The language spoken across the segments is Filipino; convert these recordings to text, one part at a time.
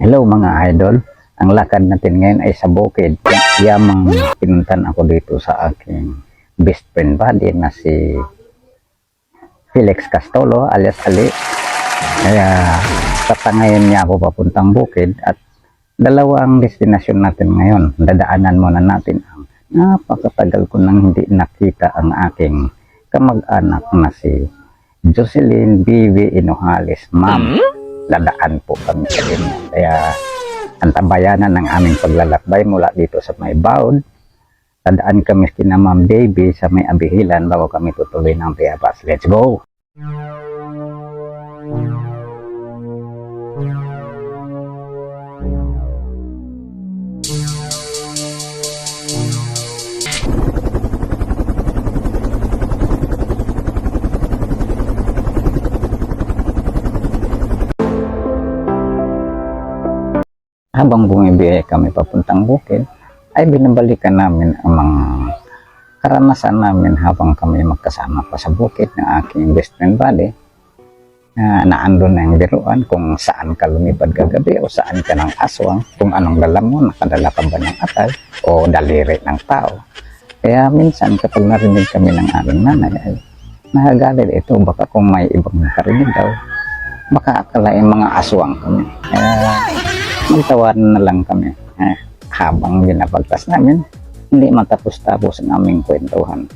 Hello mga idol. Ang lakad natin ngayon ay sa bukid. Yamang pinuntan ako dito sa aking best friend buddy na si Felix Castolo alias Ali. Kaya tatangayin niya ako papuntang bukid at dalawa ang destinasyon natin ngayon. Dadaanan muna natin ang napakatagal ko nang hindi nakita ang aking kamag-anak na si Jocelyn B.V. Inohales. Ma'am, ladaan po kami sa inyo. Kaya ang tambayanan ng aming paglalakbay mula dito sa may Baud. Tandaan kami kina Ma'am Baby sa may Abihilan bago kami tutuloy ng Piapas. Let's go! Habang bumibiyay kami papuntang bukid, ay binabalikan namin ang mga karanasan namin habang kami magkasama pa sa bukid ng aking best friend buddy na naandun na yung biruan kung saan ka lumipad kagabi o saan ka ng aswang, kung anong dala mo, nakadala ka ba ng atal o daliri ng tao. Kaya minsan kapag narinig kami ng aming nanay ay nagagalit ito baka kung may ibang nakarinig daw baka akalain mga aswang kami. Kaya magtawanan na lang kami. Eh, habang binabagtas namin, hindi matapos-tapos ang aming kwentuhan.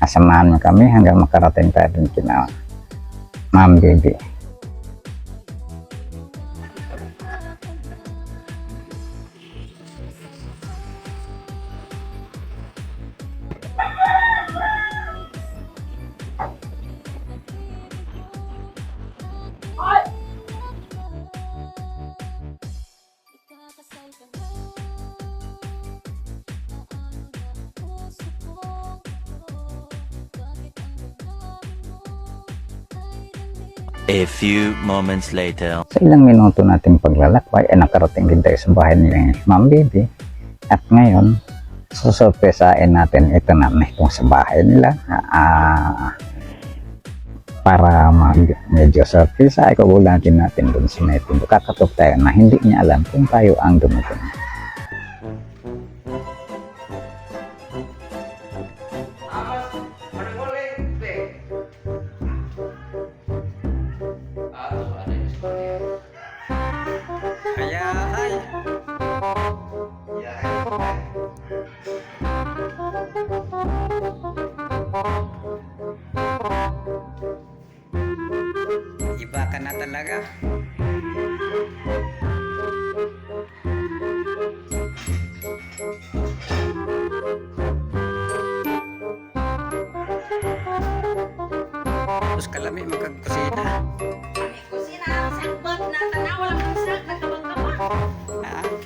Asamahan kami hanggang makarating tayo dun kina Ma'am Baby. A few moments later. Sa ilang minuto nating paglalakbay ay nakarating din tayo sa bahay ni Ma'am Baby. At ngayon, susurpresain natin ito na itong sa bahay nila. Ah, para mag medyo surprise ay kagulatin natin dun sa may pinto. Kakatok tayo na hindi niya alam kung tayo ang dumating.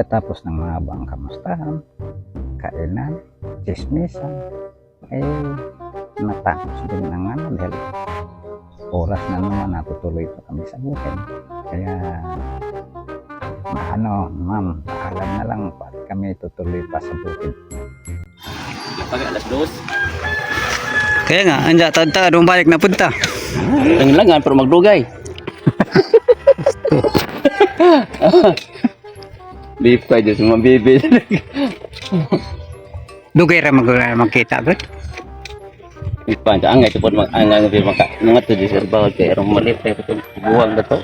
Pagkatapos ng mahabang kamustahan, kainan, chismisan, ay natapos din ang ano dahil oras na naman natutuloy pa kami sa bukid. Kaya ano, ma'am, paalam na lang pat kami tutuloy pa sa bukid. Pag alas dos. Kaya nga, anja tanta dong balik na punta. Ang langan pero magdugay. Beef kayo dyan sa mga bebe. Dugay ra mag magkita gud. Ipan, ang ito po mag ang ang maka mga to di sa bawal kay ron malit kay ito buwang na to.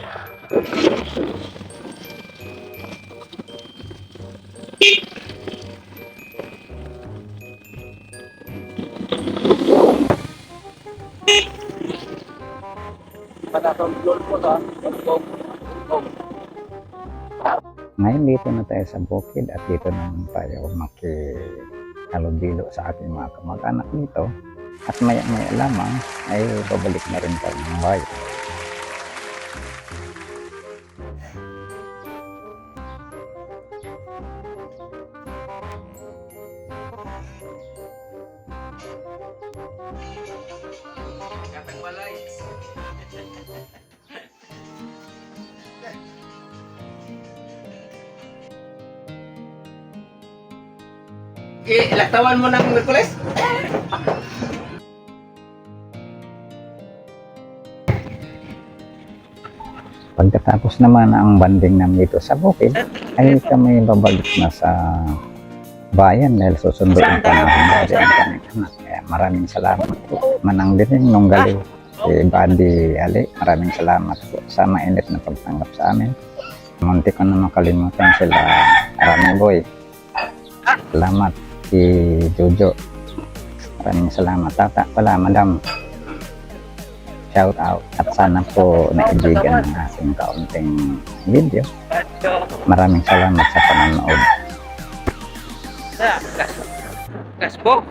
Ngayon dito na tayo sa bukid at dito naman tayo makihalubilo sa ating mga kamag-anak dito. At maya-maya lamang ay babalik na rin tayo ng bahay. Eh, laktawan mo ng Merkules? Pagkatapos naman ang banding namin dito sa bukid, ay kami babalik na sa bayan dahil susunduin pa namin dati ang kanyang anak. Kaya maraming salamat po. Manang din nung galiw. Si Buddy Ali, maraming salamat po sa mainit na pagtanggap sa amin. Munti ko na makalimutan sila Rami Boy. Salamat si Jojo. Maraming salamat. Tata pala, madam. Shout out. At sana po naibigan ng ating kaunting video. Maraming salamat sa panonood. Gas po.